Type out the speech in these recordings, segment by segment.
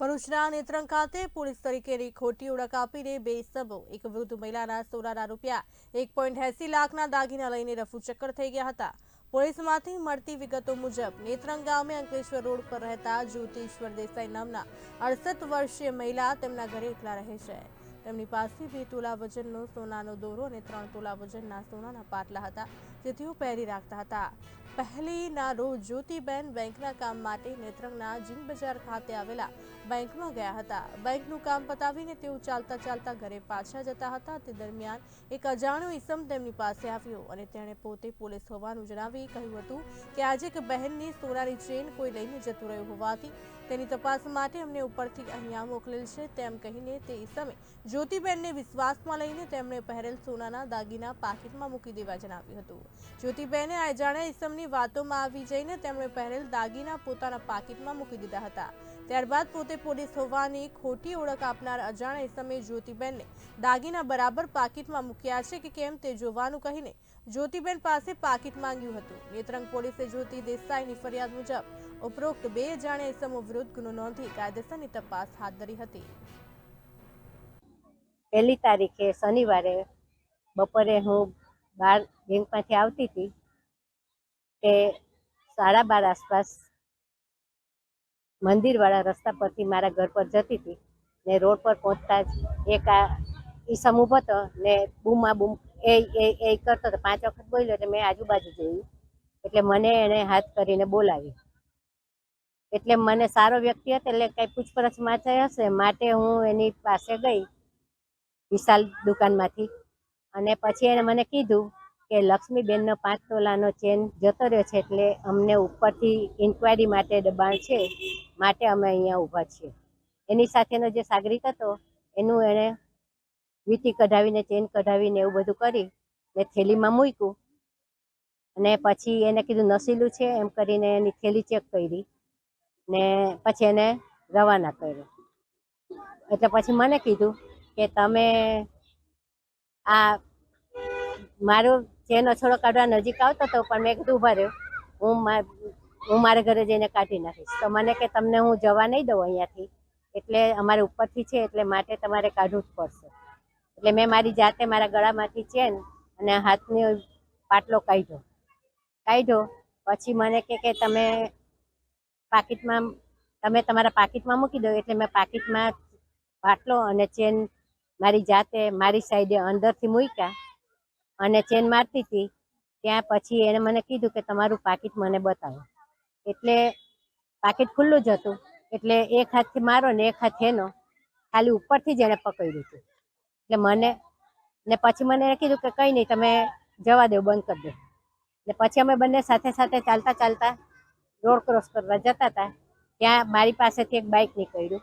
ભરૂચના નેત્રંગ ખાતે પોલીસ તરીકેની ખોટી ઓળખ આપીને બે સબો એક વૃદ્ધ મહિલાના સોનાના રૂપિયા, એક પોઈન્ટ એસી લાખના દાગીના લઈને રફુચક્કર થઈ ગયા હતા. પોલીસમાંથી મળતી વિગતો મુજબ, નેત્રંગ ગામે અંકલેશ્વર રોડ પર રહેતા જ્યોતિશ્વર દેસાઈ નામના અડસઠ વર્ષીય મહિલા તેમના ઘરે એકલા રહે છે. તેમની પાસે બે તોલા વજનનો સોનાનો દોરો અને ત્રણ તોલા વજનના સોનાના પાટલા હતા જે તેઓ પહેરી રાખતા હતા. પહેલીના રોજ જ્યોતિબેન બેંકના કામ માટે નેત્રંગના જીન બજાર ખાતે આવેલા બેંકમાં ગયા હતા. બેંકનું કામ પતાવીને તેઓ ચાલતા ચાલતા ઘરે પાછા જતા હતા. તે દરમિયાન એક અજાણ્યો ઈસમ તેમની પાસે આવ્યો અને તેણે પોતે પોલીસ હોવાનું જણાવી કહ્યું હતું કે આજે એક બહેનની સોનાની ચેન કોઈ લઈને જતું રહ્યું હોવાથી તેની તપાસ માટે અમને ઉપરથી અહીંયા મોકલેલ છે. તેમ કહીને તે ઈસમે જ્યોતિબેનને વિશ્વાસમાં લઈને તેમણે પહેરેલ સોનાના દાગીના પાકીટમાં મૂકી દેવા જણાવ્યું હતું. જ્યોતિબેને અજાણ્યા ઈસમની વાતોમાં આવી જઈને તેમણે પહેરેલ દાગીના પોતાના પાકીટમાં મૂકી દીધા હતા. ત્યારબાદ પોતે પોલીસ હોવાની ખોટી ઓળખ આપનાર અજાણ્યા ઈસમે જ્યોતિબેનને દાગીના બરાબર પાકીટમાં મૂક્યા છે કે કેમ તે જોવાનું કહીને જ્યોતિબેન પાસે પાકીટ માંગ્યું હતું. નેત્રંગ પોલીસે જ્યોતિ દેસાઈની ફરિયાદ મુજબ ઉપરોક્ત બે અજાણ્યા ઈસમો વિરુદ્ધ ગુનો નોંધી કાયદેસરની તપાસ હાથ ધરી હતી. પહેલી તારીખે શનિવારે બપોરે હું બાર બેંકમાંથી આવતી હતી તે સાડા બાર આસપાસ મંદિરવાળા રસ્તા પરથી મારા ઘર પર જતી હતી ને રોડ પર પહોંચતા જ એક આ ઈસમ ઊભો હતો ને બૂમા બૂમ એ એ એ કરતો હતો. પાંચ વખત બોલ્યો એટલે મેં આજુબાજુ જોયું. એટલે મને એણે હાથ કરીને બોલાવી. એટલે મને સારો વ્યક્તિ હતો એટલે કઈ પૂછપરછ માટે હશે. માટે હું એની પાસે ગઈ. વિશાલ દુકાનમાંથી. અને પછી એણે મને કીધું કે લક્ષ્મીબેનનો પાંચ તોલાનો ચેન જતો રહ્યો છે એટલે અમને ઉપરથી ઇન્ક્વાયરી માટે દબાણ છે, માટે અમે અહીંયા ઊભા છીએ. એની સાથેનો જે સાગરિત હતો, એનું એણે વીટી કઢાવીને, ચેન કઢાવીને એવું બધું કરી, ને થેલીમાં મૂક્યું. અને પછી એને કીધું, નસીલું છે, એમ કરીને એની થેલી ચેક કરી, ને પછી એને રવાના કર્યો. એટલે પછી મને કીધું કે તમે આ મારો ચેન અછોડો કાઢવા નજીક આવતો હતો પણ મેં કીધું, ઊભા રહ્યો. હું હું મારા ઘરે જઈને કાઢી નાખીશ. તો મને કે, તમને હું જવા નહીં દઉં અહીંયાથી. એટલે અમારે ઉપરથી છે, એટલે માટે તમારે કાઢવું જ પડશે. એટલે મેં મારી જાતે મારા ગળામાંથી ચેન અને હાથની પાટલો કાઢ્યો. કાઢ્યો. પછી મને કે કે તમે પાકીટમાં, તમે તમારા પાકીટમાં મૂકી દો. એટલે મેં પાકીટમાં પાટલો અને ચેન મારી જાતે મારી સાઈડે અંદરથી મૂક્યા અને ચેન મારતી હતી. ત્યાં પછી એને મને કીધું કે તમારું પાકીટ મને બતાવો. એટલે પાકીટ ખુલ્લું જ હતું. એટલે એક હાથથી મારો ને એક હાથ એનો. ખાલી ઉપરથી જ એણે પકડ્યું હતું. એટલે મને, ને પછી મને એને કીધું કે કંઈ નહીં, તમે જવા દો, બંધ કરી દો. ને પછી અમે બંને સાથે સાથે ચાલતા ચાલતા રોડ ક્રોસ કરવા જતા હતા. ત્યાં મારી પાસેથી એક બાઇક નીકળ્યું.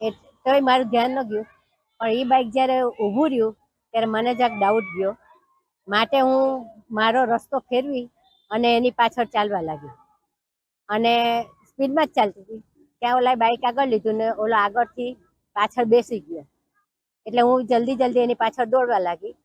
એ તોય મારું ધ્યાન ન ગયું. પણ એ બાઇક જ્યારે ઊભું રહ્યું, ત્યારે મને જરાક ડાઉટ ગયો. માટે હું મારો રસ્તો ફેરવી અને એની પાછળ ચાલવા લાગી. અને સ્પીડમાં જ ચાલતી હતી. ત્યાં ઓલા બાઇક આગળ લીધું ને ઓલો આગળથી પાછળ બેસી ગયો. એટલે હું જલ્દી જલ્દી એની પાછળ દોડવા લાગી.